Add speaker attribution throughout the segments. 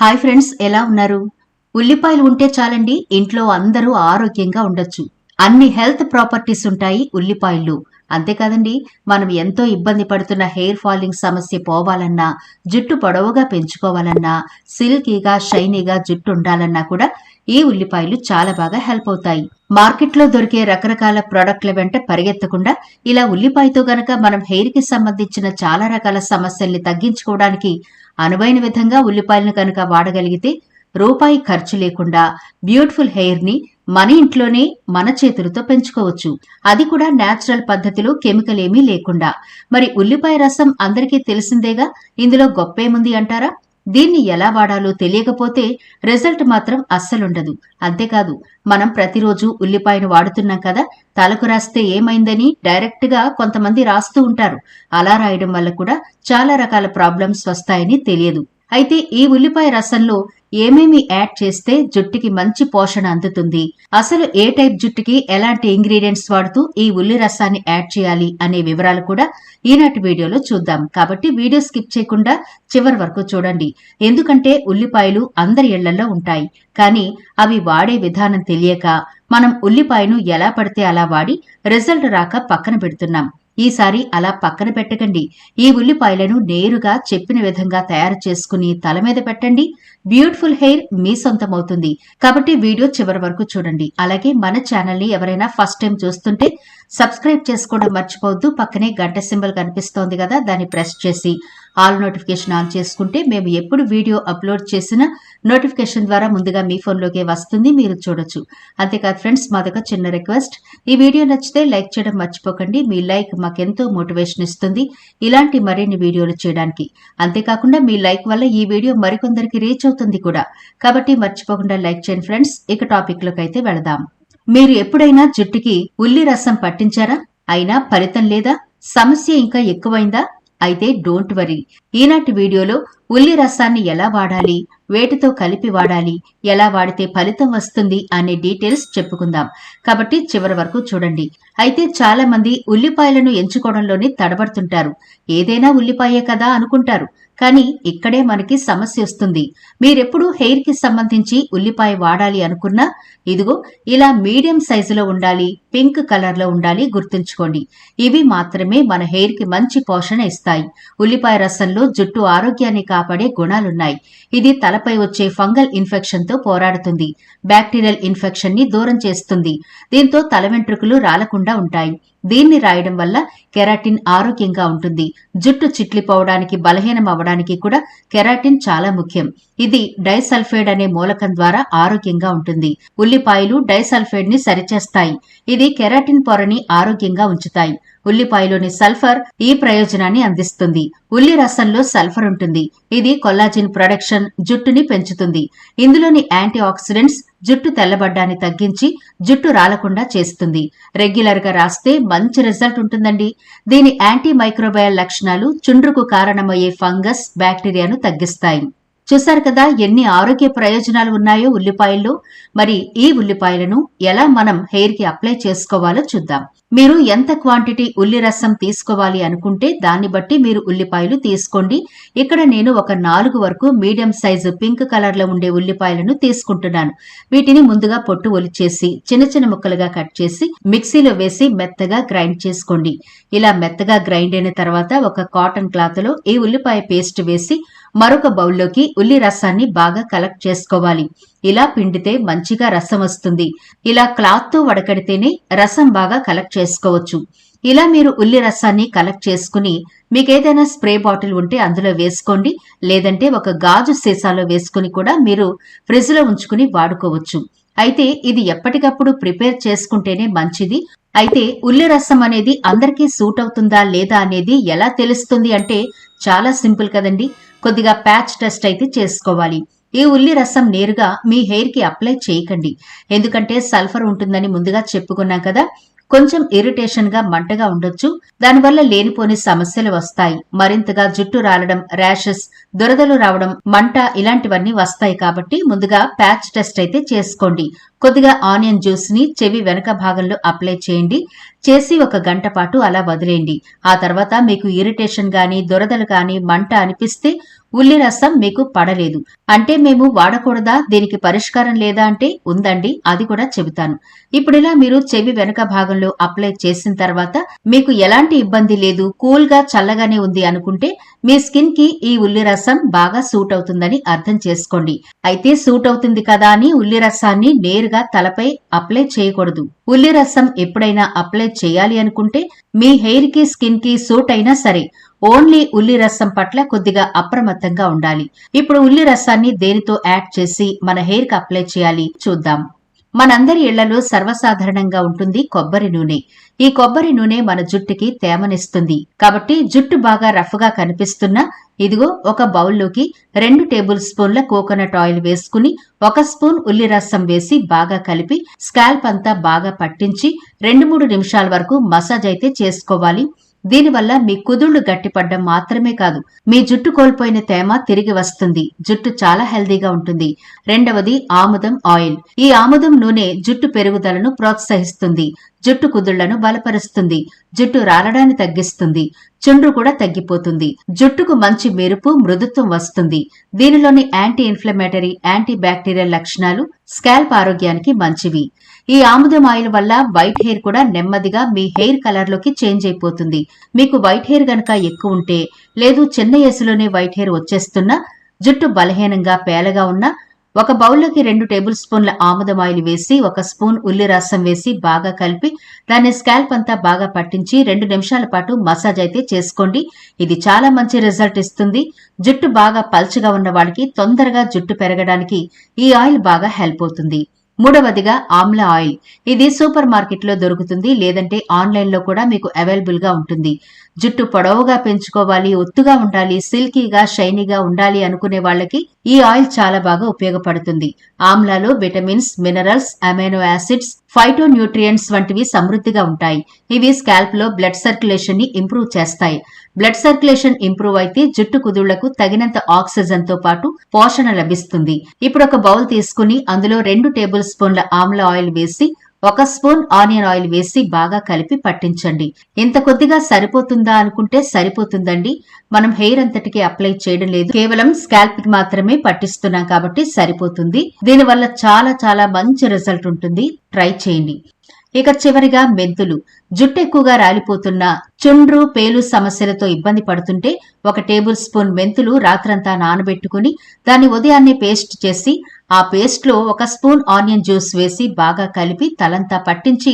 Speaker 1: Hi friends ఎలా ఉన్నారు? ఉల్లిపాయలు ఉంటే చాలండి ఇంట్లో అందరూ ఆరోగ్యంగా ఉండొచ్చు. అన్ని హెల్త్ ప్రాపర్టీస్ ఉంటాయి ఉల్లిపాయలు అంతేకాదండి మనం ఎంతో ఇబ్బంది పడుతున్న హెయిర్ ఫాలింగ్ సమస్య పోవాలన్నా జుట్టు పొడవుగా పెంచుకోవాలన్నా సిల్కీగా షైనీగా జుట్టు ఉండాలన్నా కూడా ఈ ఉల్లిపాయలు చాలా బాగా హెల్ప్ అవుతాయి. మార్కెట్లో దొరికే రకరకాల ప్రోడక్ట్ల వెంట పరిగెత్తకుండా ఇలా ఉల్లిపాయతో గనక మనం హెయిర్కి సంబంధించిన చాలా రకాల సమస్యల్ని తగ్గించుకోవడానికి అనువైన విధంగా ఉల్లిపాయలను కనుక వాడగలిగితే రూపాయి ఖర్చు లేకుండా బ్యూటిఫుల్ హెయిర్ని మన ఇంట్లోనే మన చేతులతో పెంచుకోవచ్చు. అది కూడా నేచురల్ పద్ధతిలో కెమికల్ ఏమీ లేకుండా. మరి ఉల్లిపాయ రసం అందరికీ తెలిసిందేగా? ఇందులో గొప్పేముంది అంటారా? దీన్ని ఎలా వాడాలో తెలియకపోతే రిజల్ట్ మాత్రం అస్సలుండదు. అంతేకాదు మనం ప్రతిరోజు ఉల్లిపాయను వాడుతున్నాం కదా తలకు రాస్తే ఏమైందని డైరెక్ట్గా కొంతమంది రాస్తూ ఉంటారు. అలా రాయడం వల్ల కూడా చాలా రకాల ప్రాబ్లమ్స్ వస్తాయని తెలియదు. అయితే ఈ ఉల్లిపాయ రసంలో ఏమేమి యాడ్ చేస్తే జుట్టుకి మంచి పోషణ అందుతుంది? అసలు ఏ టైప్ జుట్టుకి ఎలాంటి ఇంగ్రీడియంట్స్ వాడుతూ ఈ ఉల్లి రసాన్ని యాడ్ చేయాలి అనే వివరాలు కూడా ఈనాటి వీడియోలో చూద్దాం. కాబట్టి వీడియో స్కిప్ చేయకుండా చివరి వరకు చూడండి. ఎందుకంటే ఉల్లిపాయలు అందరి ఇళ్ళలో ఉంటాయి. కానీ అవి వాడే విధానం తెలియక మనం ఉల్లిపాయను ఎలా పడితే అలా వాడి రిజల్ట్ రాక పక్కన పెడుతున్నాం. ఈసారి అలా పక్కన పెట్టకండి. ఈ ఉల్లిపాయలను నేరుగా చెప్పిన విధంగా తయారు చేసుకుని తల మీద పెట్టండి. బ్యూటిఫుల్ హెయిర్ మీ సొంతమవుతుంది. కాబట్టి వీడియో చివరి వరకు చూడండి. అలాగే మన ఛానల్ని ఎవరైనా ఫస్ట్ టైం చూస్తుంటే సబ్స్క్రైబ్ చేసుకోవడం మర్చిపోవద్దు. పక్కనే గంట సింబల్ కనిపిస్తోంది కదా దాన్ని ప్రెస్ చేసి ఆల్ నోటిఫికేషన్ ఆన్ చేసుకుంటే మేము ఎప్పుడు వీడియో అప్లోడ్ చేసినా నోటిఫికేషన్ ద్వారా ముందుగా మీ ఫోన్లోకే వస్తుంది మీరు చూడొచ్చు. అంతేకాదు ఫ్రెండ్స్ మాదొక చిన్న రిక్వెస్ట్. ఈ వీడియో నచ్చితే లైక్ చేయడం మర్చిపోకండి. మీ లైక్ మాకెంతో మోటివేషన్ ఇస్తుంది ఇలాంటి మరిన్ని వీడియోలు చేయడానికి. అంతేకాకుండా మీ లైక్ వల్ల ఈ వీడియో మరికొందరికి రీచ్ అవుతుంది కూడా. కాబట్టి మర్చిపోకుండా లైక్ చేయండి ఫ్రెండ్స్. ఇక టాపిక్లోకి అయితే వెళదాం. మీరు ఎప్పుడైనా జుట్టుకి ఉల్లి రసం పట్టించారా? అయినా ఫలితం లేదా? సమస్య ఇంకా ఎక్కువైందా? అయితే డోంట్ వరీ ఈనాటి వీడియోలో ఉల్లి రసాన్ని ఎలా వాడాలి? వేటితో కలిపి వాడాలి? ఎలా వాడితే ఫలితం వస్తుంది? అనే డీటెయిల్స్ చెప్పుకుందాం. కాబట్టి చివరి వరకు చూడండి. అయితే చాలా మంది ఉల్లిపాయలను ఎంచుకోవడంలోనే తడబడుతుంటారు. ఏదైనా ఉల్లిపాయే కదా అనుకుంటారు. కానీ ఇక్కడే మనకి సమస్య వస్తుంది. మీరెప్పుడు హెయిర్కి సంబంధించి ఉల్లిపాయ వాడాలి అనుకున్నా ఇదిగో ఇలా మీడియం సైజులో ఉండాలి పింక్ కలర్లో ఉండాలి గుర్తుంచుకోండి. ఇవి మాత్రమే మన హెయిర్కి మంచి పోషణ ఇస్తాయి. ఉల్లిపాయ రసంలో జుట్టు ఆరోగ్యాన్ని కాపాడే గుణాలున్నాయి. ఇది తలపై వచ్చే ఫంగల్ ఇన్ఫెక్షన్తో పోరాడుతుంది. బ్యాక్టీరియల్ ఇన్ఫెక్షన్ని దూరం చేస్తుంది. దీంతో తల వెంట్రుకలు రాలకుండా ఉంటాయి. దీన్ని రాయడం వల్ల కెరాటిన్ ఆరోగ్యంగా ఉంటుంది. జుట్టు చిట్లిపోవడానికి బలహీనం అవ్వడానికి కూడా కెరాటిన్ చాలా ముఖ్యం. ఇది డైసల్ఫేడ్ అనే మూలకం ద్వారా ఆరోగ్యంగా ఉంటుంది. ఉల్లిపాయలు డైసల్ఫైడ్ని సరిచేస్తాయి. ఇది కెరాటిన్ పొరని ఆరోగ్యంగా ఉంచుతాయి. ఉల్లిపాయలోని సల్ఫర్ ఈ ప్రయోజనాన్ని అందిస్తుంది. ఉల్లి రసంలో సల్ఫర్ ఉంటుంది. ఇది కొల్లాజిన్ ప్రొడక్షన్ జుట్టుని పెంచుతుంది. ఇందులోని యాంటీ ఆక్సిడెంట్స్ జుట్టు తెల్లబడ్డాన్ని తగ్గించి జుట్టు రాలకుండా చేస్తుంది. రెగ్యులర్గా రాస్తే మంచి రిజల్ట్ ఉంటుందండి. దీని యాంటీ మైక్రోబయల్ లక్షణాలు చుండ్రుకు కారణమయ్యే ఫంగస్ బ్యాక్టీరియాను తగ్గిస్తాయి. చూశారు కదా ఎన్ని ఆరోగ్య ప్రయోజనాలు ఉన్నాయో ఉల్లిపాయల్లో. మరి ఈ ఉల్లిపాయలను ఎలా మనం హెయిర్కి అప్లై చేసుకోవాలో చూద్దాం. మీరు ఎంత క్వాంటిటీ ఉల్లి రసం తీసుకోవాలి అనుకుంటే దాన్ని బట్టి మీరు ఉల్లిపాయలు తీసుకోండి. ఇక్కడ నేను ఒక నాలుగు వరకు మీడియం సైజు పింక్ కలర్లో ఉండే ఉల్లిపాయలను తీసుకుంటున్నాను. వీటిని ముందుగా పొట్టు ఒలిచేసి చిన్న చిన్న ముక్కలుగా కట్ చేసి మిక్సీలో వేసి మెత్తగా గ్రైండ్ చేసుకోండి. ఇలా మెత్తగా గ్రైండ్ అయిన తర్వాత ఒక కాటన్ క్లాత్లో ఈ ఉల్లిపాయ పేస్ట్ వేసి మరొక బౌల్లోకి ఉల్లి రసాన్ని బాగా కలెక్ట్ చేసుకోవాలి. ఇలా పిండితే మంచిగా రసం వస్తుంది. ఇలా క్లాత్తో వడకడితేనే రసం బాగా కలెక్ట్ చేసుకోవచ్చు. ఇలా మీరు ఉల్లి రసాన్ని కలెక్ట్ చేసుకుని మీకేదైనా స్ప్రే బాటిల్ ఉంటే అందులో వేసుకోండి. లేదంటే ఒక గాజు సీసాలో వేసుకుని కూడా మీరు ఫ్రిడ్జ్లో ఉంచుకుని వాడుకోవచ్చు. అయితే ఇది ఎప్పటికప్పుడు ప్రిపేర్ చేసుకుంటేనే మంచిది. అయితే ఉల్లి రసం అనేది అందరికీ సూట్ అవుతుందా లేదా అనేది ఎలా తెలుస్తుంది అంటే చాలా సింపుల్ కదండి. కొద్దిగా ప్యాచ్ టెస్ట్ అయితే చేసుకోవాలి. ఈ ఉల్లి రసం నేరుగా మీ హెయిర్కి అప్లై చేయకండి. ఎందుకంటే సల్ఫర్ ఉంటుందని ముందుగా చెప్పుకున్నాం కదా. కొంచెం ఇరిటేషన్గా మంటగా ఉండొచ్చు. దానివల్ల లేనిపోని సమస్యలు వస్తాయి. మరింతగా జుట్టు రాలడం ర్యాషెస్ దురదలు రావడం మంట ఇలాంటివన్నీ వస్తాయి కాబట్టి ముందుగా ప్యాచ్ టెస్ట్ అయితే చేసుకోండి. కొద్దిగా ఆనియన్ జ్యూస్ని చెవి వెనక భాగంలో అప్లై చేయండి. చేసి ఒక గంట పాటు అలా వదిలేయండి. ఆ తర్వాత మీకు ఇరిటేషన్ గాని దురదలు గాని మంట అనిపిస్తే ఉల్లి రసం మీకు పడలేదు. అంటే మేము వాడకూడదా? దీనికి పరిష్కారం లేదా అంటే ఉందండి అది కూడా చెబుతాను. ఇప్పుడిలా మీరు చెవి వెనక భాగంలో అప్లై చేసిన తర్వాత మీకు ఎలాంటి ఇబ్బంది లేదు కూల్గా చల్లగానే ఉంది అనుకుంటే మీ స్కిన్కి ఈ ఉల్లి రసం బాగా సూట్ అవుతుందని అర్థం చేసుకోండి. అయితే సూట్ అవుతుంది కదా అని ఉల్లి రసాన్ని నేరుగా తలపై అప్లై చేయకూడదు. ఉల్లి రసం ఎప్పుడైనా అప్లై చేయాలి అనుకుంటే మీ హెయిర్కి స్కిన్కి సూట్ అయినా సరే ఓన్లీ ఉల్లి రసం పట్ల కొద్దిగా అప్రమత్తంగా ఉండాలి. ఇప్పుడు ఉల్లి రసాన్ని దేనితో యాడ్ చేసి మన హెయిర్కి అప్లై చేయాలి చూద్దాం. మనందరి ఇళ్ళలో సర్వసాధారణంగా ఉంటుంది కొబ్బరి నూనె. ఈ కొబ్బరి నూనె మన జుట్టుకి తేమనిస్తుంది. కాబట్టి జుట్టు బాగా రఫ్గా కనిపిస్తున్నా ఇదిగో ఒక బౌల్లోకి రెండు టేబుల్ స్పూన్ల కోకోనట్ ఆయిల్ వేసుకుని ఒక స్పూన్ ఉల్లి రసం వేసి బాగా కలిపి స్కాల్ప్ అంతా బాగా పట్టించి రెండు మూడు నిమిషాల వరకు మసాజ్ అయితే చేసుకోవాలి. దీనివల్ల మీ కుదుళ్ళు గట్టిపడ్డం మాత్రమే కాదు మీ జుట్టు కోల్పోయిన తేమ తిరిగి వస్తుంది. జుట్టు చాలా హెల్దీగా ఉంటుంది. రెండవది ఆముదం ఆయిల్. ఈ ఆముదం నూనె జుట్టు పెరుగుదలను ప్రోత్సహిస్తుంది. జుట్టు కుదుళ్ళను బలపరుస్తుంది. జుట్టు రాలడాన్ని తగ్గిస్తుంది. చుండ్రు కూడా తగ్గిపోతుంది. జుట్టుకు మంచి మెరుపు మృదుత్వం వస్తుంది. దీనిలోని యాంటీ ఇన్ఫ్లమేటరీ యాంటీ బ్యాక్టీరియల్ లక్షణాలు స్కాల్ప్ ఆరోగ్యానికి మంచివి. ఈ ఆముదం ఆయిల్ వల్ల వైట్ హెయిర్ కూడా నెమ్మదిగా మీ హెయిర్ కలర్లోకి చేంజ్ అయిపోతుంది. మీకు వైట్ హెయిర్ గనక ఎక్కువ ఉంటే లేదు చిన్న ఏసులోనే వైట్ హెయిర్ వచ్చేస్తున్నా జుట్టు బలహీనంగా పేలగా ఉన్నా ఒక బౌల్లోకి రెండు టేబుల్ స్పూన్ల ఆముదం ఆయిల్ వేసి ఒక స్పూన్ ఉల్లి రసం వేసి బాగా కలిపి దాన్ని స్కాల్ప్ అంతా బాగా పట్టించి రెండు నిమిషాల పాటు మసాజ్ అయితే చేసుకోండి. ఇది చాలా మంచి రిజల్ట్ ఇస్తుంది. జుట్టు బాగా పల్చగా ఉన్న వాళ్ళకి తొందరగా జుట్టు పెరగడానికి ఈ ఆయిల్ బాగా హెల్ప్ అవుతుంది. మూడవదిగా ఆమ్లా ఆయిల్. ఇది సూపర్ మార్కెట్లో దొరుకుతుంది లేదంటే ఆన్లైన్లో కూడా మీకు అవైలబుల్గా ఉంటుంది. జుట్టు పొడవుగా పెంచుకోవాలి ఒత్తుగా ఉండాలి సిల్కీగా షైనీగా ఉండాలి అనుకునే వాళ్ళకి ఈ ఆయిల్ చాలా బాగా ఉపయోగపడుతుంది. ఆమ్లాలో vitamins minerals amino acids phyto nutrients వంటివి సమృద్ధిగా ఉంటాయి. ఇవి స్కాల్ప్లో బ్లడ్ సర్క్యులేషన్ని ఇంప్రూవ్ చేస్తాయి. బ్లడ్ సర్క్యులేషన్ ఇంప్రూవ్ అయితే జుట్టు కుదుళ్ళకు తగినంత ఆక్సిజన్తో పాటు పోషణ లభిస్తుంది. ఇప్పుడు ఒక బౌల్ తీసుకుని అందులో రెండు టేబుల్ స్పూన్ల ఆమ్ల ఆయిల్ వేసి ఒక స్పూన్ ఆనియన్ ఆయిల్ వేసి బాగా కలిపి పట్టించండి. ఇంత కొద్దిగా సరిపోతుందా అనుకుంటే సరిపోతుందండి. మనం హెయిర్ అంతటికి అప్లై చేయడం లేదు. కేవలం స్కాల్ప్కి మాత్రమే పట్టిస్తున్నాం కాబట్టి సరిపోతుంది. దీనివల్ల చాలా చాలా మంచి రిజల్ట్ ఉంటుంది. ట్రై చేయండి. ఇక చివరిగా మెంతులు. జుట్టు ఎక్కువగా రాలిపోతున్న చుండ్రు పేలు సమస్యలతో ఇబ్బంది పడుతుంటే ఒక టేబుల్ స్పూన్ మెంతులు రాత్రంతా నానబెట్టుకుని దాన్ని ఉదయాన్నే పేస్ట్ చేసి ఆ పేస్ట్లో ఒక స్పూన్ ఆనియన్ జ్యూస్ వేసి బాగా కలిపి తలంతా పట్టించి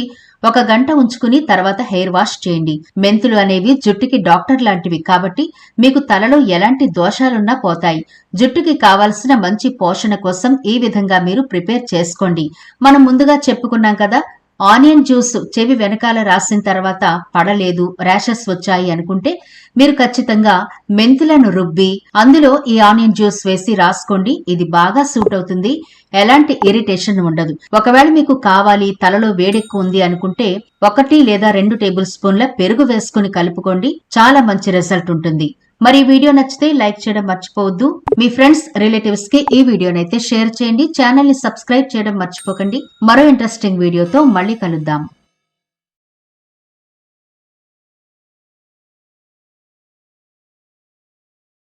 Speaker 1: ఒక గంట ఉంచుకుని తర్వాత హెయిర్ వాష్ చేయండి. మెంతులు అనేవి జుట్టుకి డాక్టర్ లాంటివి కాబట్టి మీకు తలలో ఎలాంటి దోషాలున్నా పోతాయి. జుట్టుకి కావాల్సిన మంచి పోషణ కోసం ఈ విధంగా మీరు ప్రిపేర్ చేసుకోండి. మనం ముందుగా చెప్పుకున్నాం కదా ఆనియన్ జ్యూస్ చెవి వెనకాల రాసిన తర్వాత పడలేదు ర్యాషెస్ వచ్చాయి అనుకుంటే మీరు ఖచ్చితంగా మెంతులను రుబ్బి అందులో ఈ ఆనియన్ జ్యూస్ వేసి రాసుకోండి. ఇది బాగా సూట్ అవుతుంది. ఎలాంటి ఇరిటేషన్ ఉండదు. ఒకవేళ మీకు కావాలి తలలో వేడెక్కువ ఉంది అనుకుంటే ఒకటి లేదా రెండు టేబుల్ స్పూన్ల పెరుగు వేసుకుని కలుపుకోండి. చాలా మంచి రిజల్ట్ ఉంటుంది. మరి వీడియో నచ్చితే లైక్ చేయడం మర్చిపోవద్దు. మీ ఫ్రెండ్స్ రిలేటివ్స్కి ఈ వీడియోనైతే షేర్ చేయండి. ఛానల్ని సబ్స్క్రైబ్ చేయడం మర్చిపోకండి. మరో ఇంట్రెస్టింగ్ వీడియోతో మళ్ళీ కలుద్దాం.